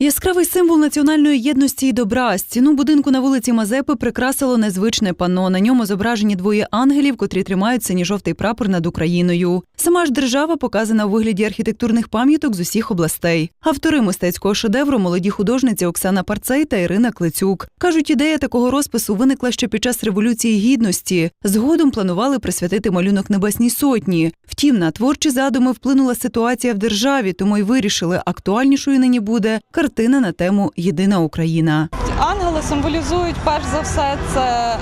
Яскравий символ національної єдності і добра. Стіну будинку на вулиці Мазепи прикрасило незвичне панно. На ньому зображені двоє ангелів, котрі тримають синьо-жовтий прапор над Україною. Сама ж держава показана у вигляді архітектурних пам'яток з усіх областей. Автори мистецького шедевру молоді художниці Оксана Парцей та Ірина Клицюк. Кажуть, ідея такого розпису виникла ще під час революції гідності. Згодом планували присвятити малюнок Небесній сотні. Втім, на творчі задуми вплинула ситуація в державі, тому й вирішили, актуальнішою нині буде картина на тему Єдина Україна. Ангели символізують перш за все це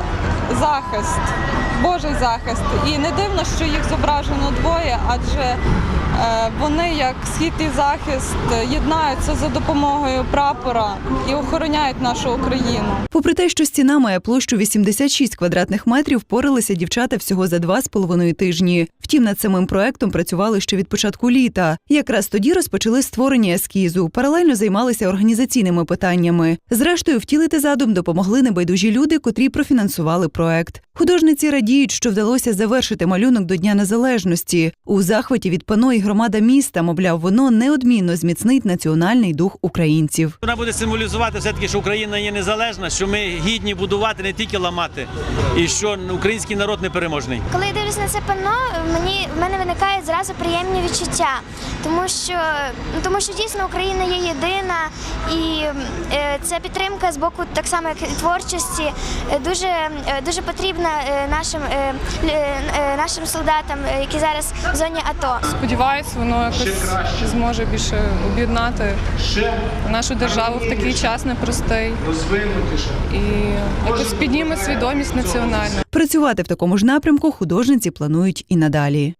захист, Божий захист. І не дивно, що їх зображено двоє, адже вони, як схід і захист, єднаються за допомогою прапора і охороняють нашу Україну. Попри те, що стіна має площу 86 квадратних метрів, впоралися дівчата всього за два з половиною тижні. Втім, над самим проектом працювали ще від початку літа. Якраз тоді розпочали створення ескізу. Паралельно займалися організаційними питаннями. Зрештою, втілити задум допомогли небайдужі люди, котрі профінансували проект. Художниці радіють, що вдалося завершити малюнок до Дня Незалежності. У захваті від пано і громада міста, мовляв, воно неодмінно зміцнить національний дух українців. Вона буде символізувати все таки, що Україна є незалежна, що ми гідні будувати, не тільки ламати, і що український народ непереможний. Коли я дивлюсь на це панно, мені в мене виникають зразу приємні відчуття, тому що ну, тому що дійсно Україна є єдина, і е, ця підтримка з боку, так само як і творчості, е, дуже е, дуже потрібна е, нашим нашим солдатам, е, які зараз в зоні АТО. Сподіваюсь, воно якось зможе більше об'єднати нашу державу в такий час непростий і якось підніме свідомість національну. Працювати в такому ж напрямку художниці планують і надалі.